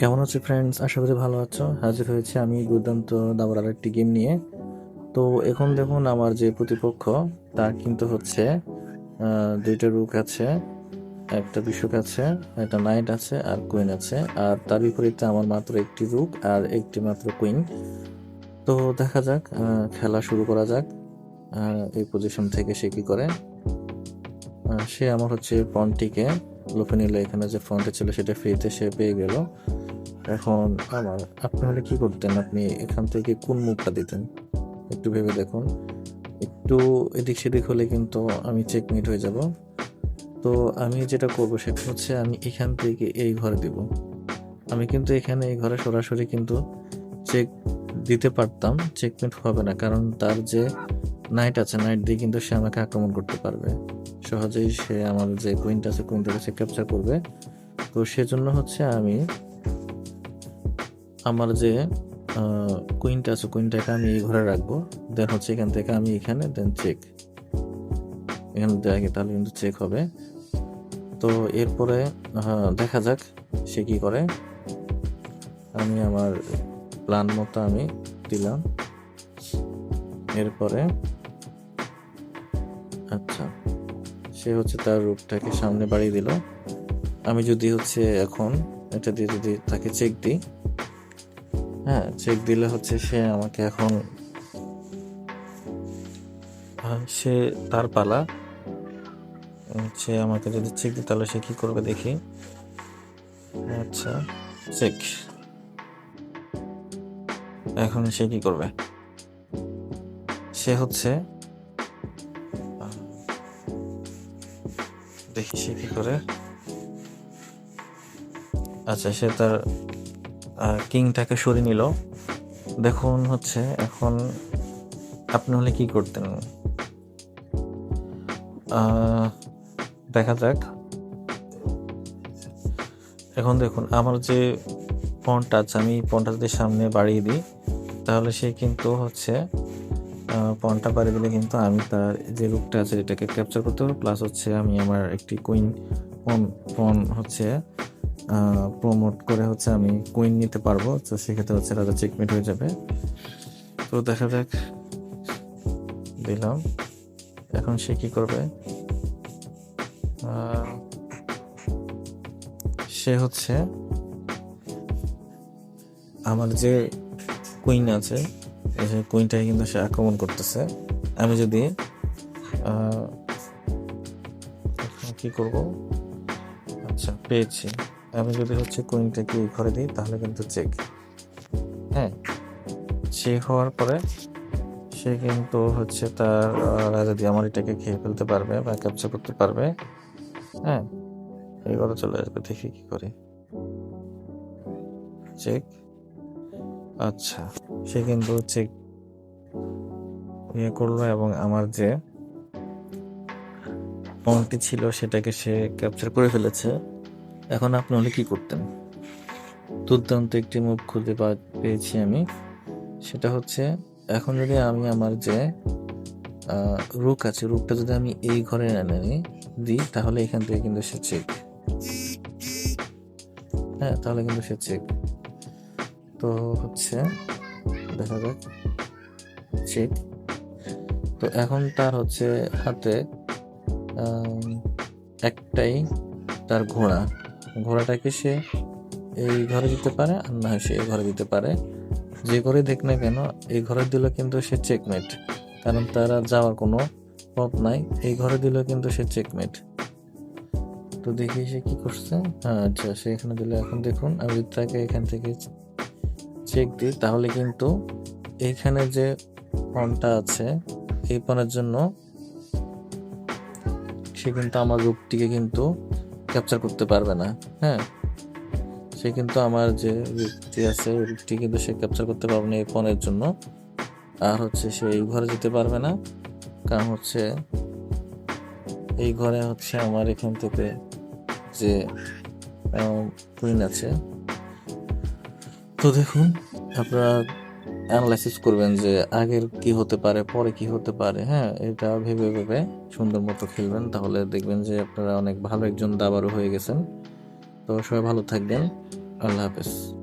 কেমন আছো ফ্রেন্ডস আশা করি ভালো আছো। হাজির হয়েছে আমি দুর্দান্ত দাবার আর একটি গেম নিয়ে। তো এখন দেখুন আমার যে প্রতিপক্ষ, তার কিন্তু হচ্ছে দুইটা রুক আছে, একটা বিশক আছে, একটা নাইট আছে, আর কুইন আছে। আর তার বিপরীতে আমার মাত্র একটি রুক আর একটি মাত্র কুইন তো দেখা যাক খেলা শুরু করা যাক এই পজিশন থেকে সে কি করে। সে আমার হচ্ছে পনটিকে লোপে নিল এখানে যে ফ্রন্টে ছিল সেটা ফ্রিতে সে পেয়ে গেল। এখন আমার, আপনি হলে কি করতেন? আপনি এখান থেকে কোন মুখটা দিতেন? একটু ভেবে দেখুন। একটু এদিক সেদিক হলে কিন্তু আমি চেকমেট হয়ে যাব। তো আমি যেটা করব সেটা হচ্ছে আমি এখান থেকে এই ঘরে দিব। আমি কিন্তু এখানে এই ঘরে সরাসরি কিন্তু চেক দিতে পারতাম চেকমেট হবে না। কারণ তার যে নাইট আছে নাইট দিয়ে কিন্তু সে আমাকে আক্রমণ করতে পারবে। সহজেই সে আমার যে কুইনটা আছে কুইনটাকে সে ক্যাপচার করবে। তো সেজন্য হচ্ছে আমি আমার যে কুইনটা আছে কুইনটাকে আমি এই ঘরে রাখব। দেন হচ্ছে এখান থেকে আমি এখানে দেন চেক এখানে দেখে তাহলে কিন্তু চেক হবে। তো এরপরে দেখা যাক সে কি করে। আমি আমার প্ল্যান মতো আমি দিলাম। এরপরে আচ্ছা সে হচ্ছে তার রূপটাকে সামনে বাড়িয়ে দিল। আমি যদি হচ্ছে এখন, এটা দিয়ে যদি তাকে চেক দিই হ্যাঁ চেক দিলে হচ্ছে সে আমাকে এখন সে তার পালা। সে আমাকে যদি চেক দিই তাহলে সে কি করবে দেখি। আচ্ছা চেক এখন সে কি করবে? সে হচ্ছে দেখি সে কি করে। আচ্ছা সে তার কিংটাকে সরিয়ে নিল। দেখুন হচ্ছে এখন আপনি হলে কি করতেন? দেখা যাক। এখন দেখুন, আমার যে পনটা আছে, আমি পনটা যদি সামনে বাড়িয়ে দিই, তাহলে সে কিন্তু হচ্ছে পনটা বাড়িয়ে দিলে কিন্তু আমি তার যে রূপটা আছে, এটাকে ক্যাপচার করতে পারব। প্লাস হচ্ছে আমি আমার একটি কুইন পন হচ্ছে প্রমোট করে হচ্ছে আমি কুইন নিতে পারব। তো সেক্ষেত্রে হচ্ছে রাজা চেকমেট হয়ে যাবে। তো দেখা যাক, দিলাম। এখন সে কি করবে? সে হচ্ছে আমার যে কুইন আছে যে কুইনটাকে কিন্তু সে আক্রমণ করতেছে। আমি যদি কি করব? আচ্ছা পেয়েছি। আমি যদি হচ্ছে কুইনটাকে এই ঘরে দিই, তাহলে কিন্তু চেক হ্যাঁ চেক হওয়ার পরে সে কিন্তু হচ্ছে তার রাজা দিয়ে আমার এটাকে খেয়ে ফেলতে পারবে বা ক্যাপচার করতে পারবে। হ্যাঁ এই কথা চলে আসবে, দেখি কি করে। চেক আচ্ছা সে কিন্তু চেক ইয়ে করল এবং আমার যে পয়েন্টটি ছিল সেটাকে সে ক্যাপচার করে ফেলেছে। এখন আপনি হলে কি করতেন? দুর্দান্ত একটি মুভ খুঁজে পেয়েছি আমি। সেটা হচ্ছে, এখন যদি আমি আমার যে রুক আছে রুকটা যদি আমি এই ঘরে এনে দিই, তাহলে এখান থেকে কিন্তু সে চেক হ্যাঁ তাহলে কিন্তু সে চেক তো হচ্ছে, দেখা যাক চেক তো এখন তার হচ্ছে হাতে একটাই তার ঘোড়া। ঘোড়াটাকে সে এই ঘরে দিতে পারে আর না হয় সে এই ঘরে দিতে পারে। যে ঘরে দেখ না কেন, এই ঘরে দিলে কিন্তু সে চেকমেট কারণ তার যাওয়ার কোনো পথ নাই। এই ঘরে দিলেও কিন্তু সে চেকমেট তো দেখি সে কি করছে। হ্যাঁ আচ্ছা সে এখানে দিলে এখন দেখুন, আমি যদি তাকে এখান থেকে চেক দিই, তাহলে কিন্তু এইখানে যে পণটা আছে, এই পণের জন্য সে কিন্তু আমার রূপটিকে কিন্তু ক্যাপচার করতে পারবে না হ্যাঁ? সে কিন্তু আমার যে রূপটি আছে, ওই কিন্তু সে ক্যাপচার করতে পারবে না এই পণের জন্য। আর হচ্ছে সে এই ঘরে যেতে পারবে না, কারণ হচ্ছে এই ঘরে হচ্ছে আমার এখান থেকে যে কুইন আছে। তো দেখুন, আপনারা অ্যানালাইসিস করবেন যে আগের কি হতে পারে, পরে কি হতে পারে হ্যাঁ এটা ভেবে ভেবে সুন্দর মতো খেলবেন। তাহলে দেখবেন যে আপনারা অনেক ভালো একজন দাবারও হয়ে গেছেন। তো সবাই ভালো থাকবেন। আল্লাহ হাফেজ।